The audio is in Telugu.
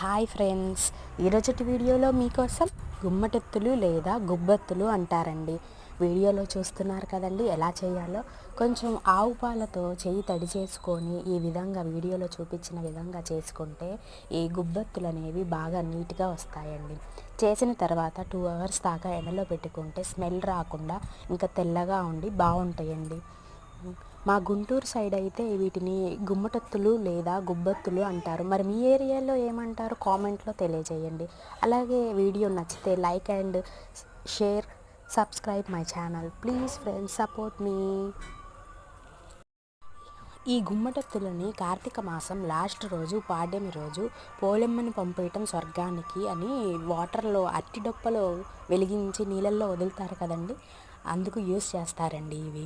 హాయ్ ఫ్రెండ్స్ ఈరోజుటి వీడియోలో మీకోసం గుమ్మటెత్తులు లేదా గుబ్బెత్తులు అంటారండి. వీడియోలో చూస్తున్నారు కదండి ఎలా చేయాలో కొంచెం ఆవు పాలతో చేయి తడి చేసుకొని ఈ విధంగా వీడియోలో చూపించిన విధంగా చేసుకుంటే ఈ గుబ్బెత్తులు అనేవి బాగా నీట్గా వస్తాయండి. చేసిన తర్వాత టూ అవర్స్ దాకా ఎండలో పెట్టుకుంటే స్మెల్ రాకుండా ఇంకా తెల్లగా ఉండి బాగుంటాయండి. మా గుంటూరు సైడ్ అయితే వీటిని గుమ్మటత్తులు లేదా గుబ్బత్తులు అంటారు. మరి మీ ఏరియాలో ఏమంటారు? కామెంట్లో తెలియజేయండి. అలాగే వీడియో నచ్చితే like and share subscribe my channel. Please friends support మీ. ఈ గుమ్మటత్తులని కార్తీక మాసం లాస్ట్ రోజు పాడ్యమి రోజు పోలెమ్మని పంపేయటం స్వర్గానికి అని వాటర్లో అట్టి డొప్పలో వెలిగించి నీళ్ళల్లో వదులుతారు కదండి? అందుకు యూస్ చేస్తారండి ఇవి.